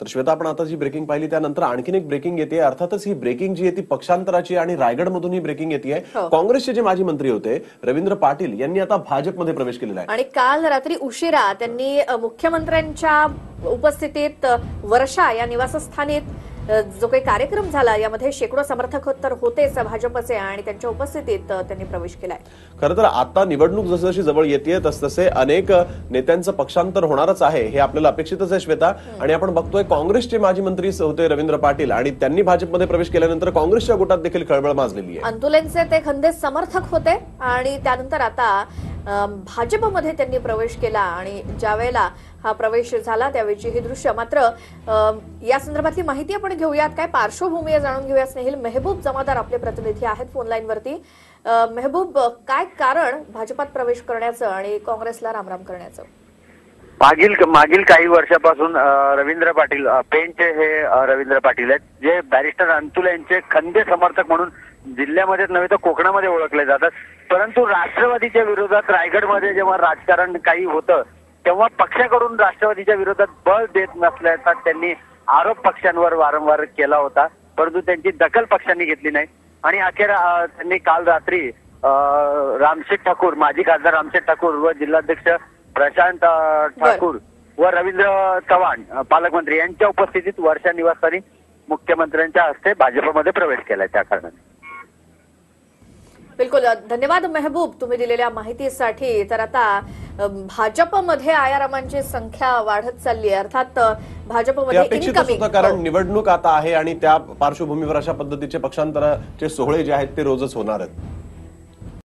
तर श्वेता आपण आता जी ब्रेकिंग पाहिली त्यानंतर आणखीन एक ब्रेकिंग येते. अर्थातच ही ब्रेकिंग जी आहे ती पक्षांतराची आणि रायगडमधून ही ब्रेकिंग येते हो. काँग्रेसचे जे माजी मंत्री होते रवींद्र पाटील यांनी आता भाजपमध्ये प्रवेश केलेला आहे. आणि काल रात्री उशिरा त्यांनी मुख्यमंत्र्यांच्या उपस्थितीत वर्षा या निवासस्थानी अ, जो काही कार्यक्रम झाला यामध्ये शेकडो समर्थक तर होतेच भाजपचे आणि त्यांच्या उपस्थितीत त्यांनी प्रवेश केलाय. खरं तर आता निवडणूक जसजशी जवळ येते तसतसे अनेक नेत्यांचं पक्षांतर होणारच आहे हे आपल्याला अपेक्षितच आहे श्वेता. आणि आपण बघतोय काँग्रेसचे माजी मंत्री होते रवींद्र पाटील आणि त्यांनी भाजपमध्ये प्रवेश केल्यानंतर काँग्रेसच्या गोटात देखील खळबळ माजलेली आहे. अंतुलेंचे ते खंदे समर्थक होते आणि त्यानंतर आता भाजपमध्ये त्यांनी प्रवेश केला आणि ज्यावेळेला हा प्रवेश झाला त्यावेळीची ही दृश्य. मात्र या संदर्भातली माहिती आपण घेऊयात. काय पार्श्वभूमी जाणून घेऊया स्नेहिल? मेहबूब जमादार आपले प्रतिनिधी आहेत फोन मेहबूब काय कारण भाजपात प्रवेश करण्याचं आणि काँग्रेसला रामराम करण्याचं? मागील मागील काही वर्षापासून रवींद्र पाटील पेंट हे रवींद्र पाटील आहेत जे बॅरिस्टर अंतुल यांचे खंदे समर्थक म्हणून जिल्ह्यामध्येच नव्हे तर कोकणामध्ये ओळखले जातात. परंतु राष्ट्रवादीच्या विरोधात रायगडमध्ये जेव्हा राजकारण काही होतं तेव्हा पक्षाकडून राष्ट्रवादीच्या विरोधात बळ देत नसल्याचा त्यांनी आरोप पक्षांवर वारंवार केला होता. परंतु त्यांची दखल पक्षांनी घेतली नाही. आणि अखेर त्यांनी काल रात्री रामशेठ ठाकूर माजी खासदार रामशेठ ठाकूर व जिल्हाध्यक्ष प्रशांत ठाकूर व रवींद्र चव्हाण पालकमंत्री यांच्या उपस्थितीत वर्षा निवासस्थानी मुख्यमंत्र्यांच्या हस्ते भाजपमध्ये प्रवेश केलाय त्या कारणाने. बिलकुल धन्यवाद मेहबूब तुम्ही दिलेल्या माहितीसाठी. तर आता भाजपमध्ये आयारामांची संख्या वाढत चालली आहे. अर्थात भाजपमध्ये कारण. निवडणूक आता आहे आणि त्या पार्श्वभूमीवर अशा पद्धतीचे पक्षांतराचे सोहळे जे आहेत ते रोजच होणार आहेत.